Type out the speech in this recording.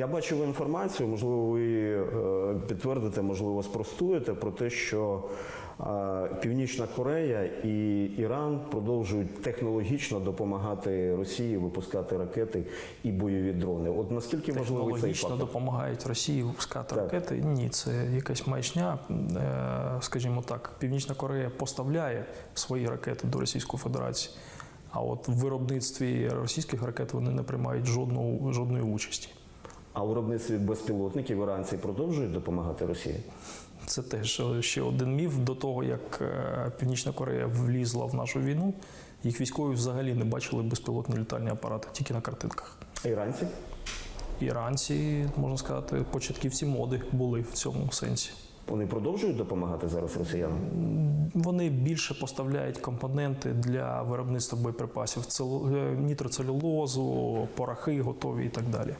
Я бачив інформацію, можливо, ви е, підтвердите, можливо, спростуєте про те, що е, Північна Корея і Іран продовжують технологічно допомагати Росії випускати ракети і бойові дрони. От наскільки важливий цей Технологічно допомагають Росії випускати Так. ракети. Ні, це якась маячня. Е, Скажімо так, Північна Корея поставляє свої ракети до Російської Федерації. А от в виробництві російських ракет вони не приймають жодного, жодної участі. А у виробництві безпілотників іранці продовжують допомагати Росії? Це теж ще один міф до того, як е, Північна Корея влізла в нашу війну. Їх військові взагалі не бачили безпілотні літальні апарати, тільки на картинках. А Іранці? Іранці, можна сказати, початківці моди були в цьому сенсі. Вони продовжують допомагати зараз росіянам? Вони більше поставляють компоненти для виробництва боєприпасів, е, нітроцелюлозу, порохи готові і так далі.